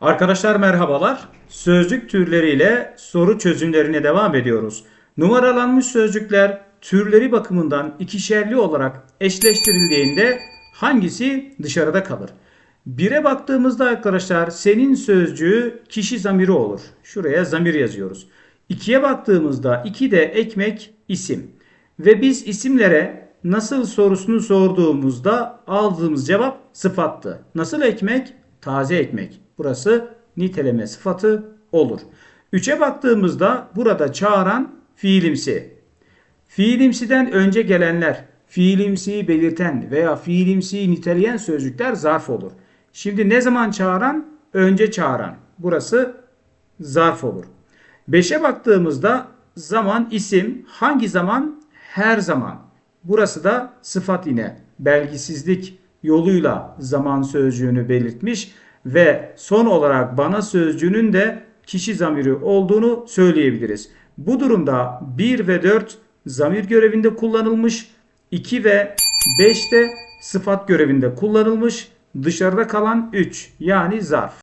Arkadaşlar merhabalar. Sözcük türleriyle soru çözümlerine devam ediyoruz. Numaralanmış sözcükler türleri bakımından ikişerli olarak eşleştirildiğinde hangisi dışarıda kalır? Bire baktığımızda arkadaşlar senin sözcüğü kişi zamiri olur. Şuraya zamir yazıyoruz. İkiye baktığımızda iki de ekmek isim. Ve biz isimlere nasıl sorusunu sorduğumuzda aldığımız cevap sıfattı. Nasıl ekmek? Taze ekmek. Burası niteleme sıfatı olur. Üçe baktığımızda burada çağıran fiilimsi. Fiilimsiden önce gelenler, fiilimsiyi belirten veya fiilimsiyi niteleyen sözcükler zarf olur. Şimdi ne zaman çağıran? Önce çağıran. Burası zarf olur. Beşe baktığımızda zaman isim hangi zaman? Her zaman. Burası da sıfat yine belgisizlik yoluyla zaman sözcüğünü belirtmiş ve son olarak bana sözcüğünün de kişi zamiri olduğunu söyleyebiliriz. Bu durumda 1 ve 4 zamir görevinde kullanılmış, 2 ve 5 de sıfat görevinde kullanılmış, dışarıda kalan 3 yani zarf.